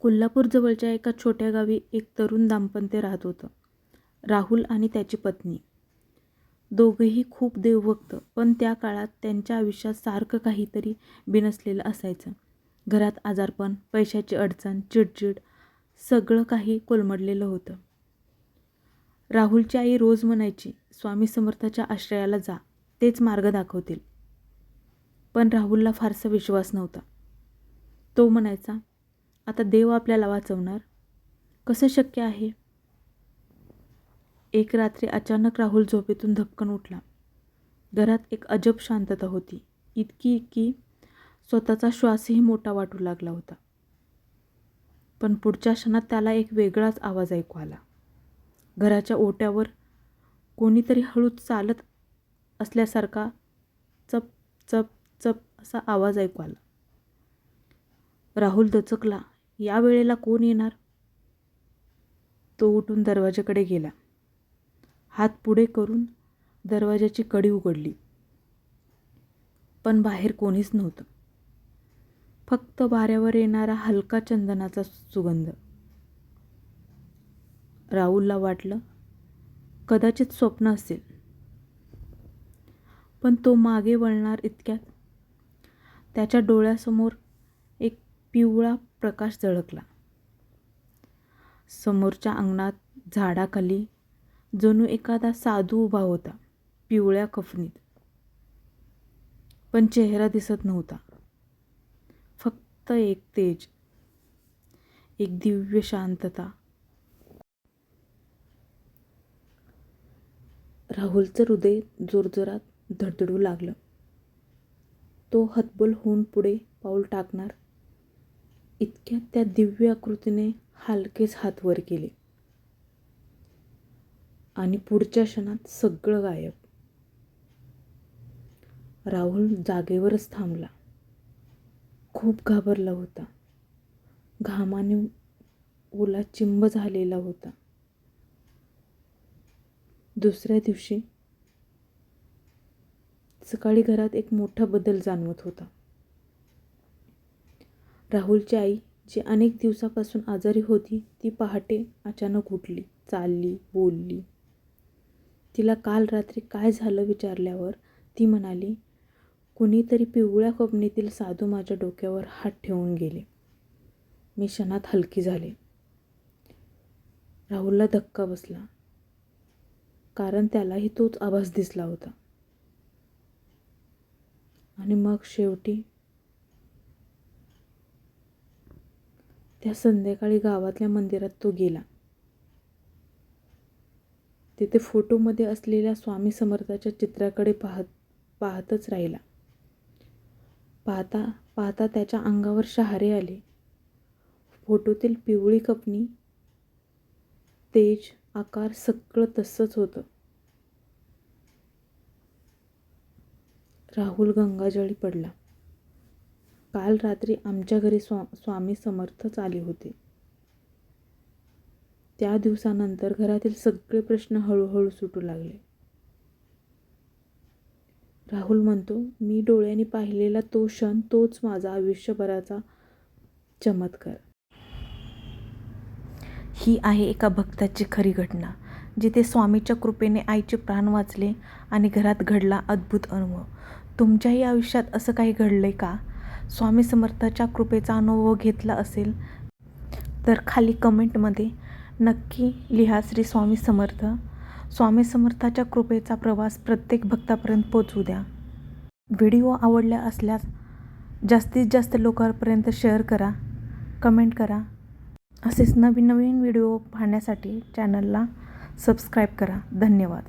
कोल्हापूरजवळच्या एका छोट्या गावी एक तरुण दाम्पत्य राहत होतं. राहुल आणि त्याची पत्नी. दोघंही खूप देवभक्त पण त्या काळात त्यांच्या आयुष्यात सारखं काहीतरी बिनसलेलं असायचं. घरात आजारपण पैशाची अडचण चिडचिड सगळं काही कोलमडलेलं होतं. राहुलची आई रोज म्हणायची स्वामी समर्थाच्या आश्रयाला जा तेच मार्ग दाखवतील. पण राहुलला फारसा विश्वास नव्हता. तो म्हणायचा आता देव आपल्याला वाचवणार? कसं शक्य आहे? एक रात्री अचानक राहुल झोपेतून धपकन उठला. घरात एक अजब शांतता होती. इतकी की स्वतःचा श्वासही मोठा वाटू लागला होता. पण पुढच्या क्षणात त्याला एक वेगळाच आवाज ऐकू आला. घराच्या ओट्यावर कोणीतरी हळूच चालत असल्यासारखा चप चप चप असा आवाज ऐकू आला. राहुल दचकला. या वेळेला कोण येणार? तो उठून दरवाजाकडे गेला. हात पुढे करून दरवाजाची कडी उघडली. पण बाहेर कोणीच नव्हतं. फक्त वाऱ्यावर येणारा हलका चंदनाचा सुगंध. राहुलला वाटलं कदाचित स्वप्न असेल. पण तो मागे वळणार इतक्यात त्याच्या डोळ्यासमोर पिवळा प्रकाश झळकला. समोरच्या अंगणात झाडाखाली जणू एखादा साधू उभा होता पिवळ्या कफनीत. पण चेहरा दिसत नव्हता. फक्त एक तेज एक दिव्य शांतता. राहुलचं हृदय जोरजोरात धडधडू लागलं. तो हतबल होऊन पुढे पाऊल टाकणार इतक्यात त्या दिव्य आकृतीने हलकेच हात वर केले. आणि पुढच्या क्षणात सगळं गायब. राहुल जागेवरच थांबला. खूप घाबरला होता. घामाने ओला चिंब झालेला होता. दुसऱ्या दिवशी सकाळी घरात एक मोठा बदल जाणवत होता. राहुलची आई जी अनेक दिवसापासून आजारी होती ती पहाटे अचानक उठली चालली बोलली. तिला काल रात्री काय झालं विचारल्यावर ती म्हणाली कुणीतरी पिवळ्या कपनीतील साधू माझ्या डोक्यावर हात ठेवून गेले. मी क्षणात हलकी झाले. राहुलला धक्का बसला कारण त्यालाही तोच आभास दिसला होता. आणि मग शेवटी त्या संध्याकाळी गावातल्या मंदिरात तो गेला. तिथे फोटोमध्ये असलेल्या स्वामी समर्थाच्या चित्राकडे पाहत पाहतच राहिला. पाहता पाहता त्याच्या अंगावर शहारे आले. फोटोतील पिवळी कपनी तेज आकार सगळं तसंच होतं. राहुल गंगाजळी पडला. काल रात्री आमच्या घरी स्वा स्वामी समर्थच आले होते. त्या दिवसानंतर घरातील सगळे प्रश्न हळूहळू सुटू लागले. राहुल म्हणतो मी डोळ्यांनी पाहिलेला तो क्षण तोच माझा आयुष्यभराचा चमत्कार. ही आहे एका भक्ताची खरी घटना जिथे स्वामीच्या कृपेने आईचे प्राण वाचले आणि घरात घडला अद्भुत अनुभव. तुमच्याही आयुष्यात असं काही घडलंय का? स्वामी समर्थाच्या कृपेचा अनुभव घेतला असेल तर खाली कमेंटमध्ये नक्की लिहा श्री स्वामी समर्थ. स्वामी समर्थाच्या कृपेचा प्रवास प्रत्येक भक्तापर्यंत पोचवू द्या. व्हिडिओ आवडल्या असल्यास जास्तीत जास्त लोकांपर्यंत शेअर करा कमेंट करा. असेच नवीन नवीन व्हिडिओ पाहण्यासाठी चॅनलला सबस्क्राईब करा. धन्यवाद.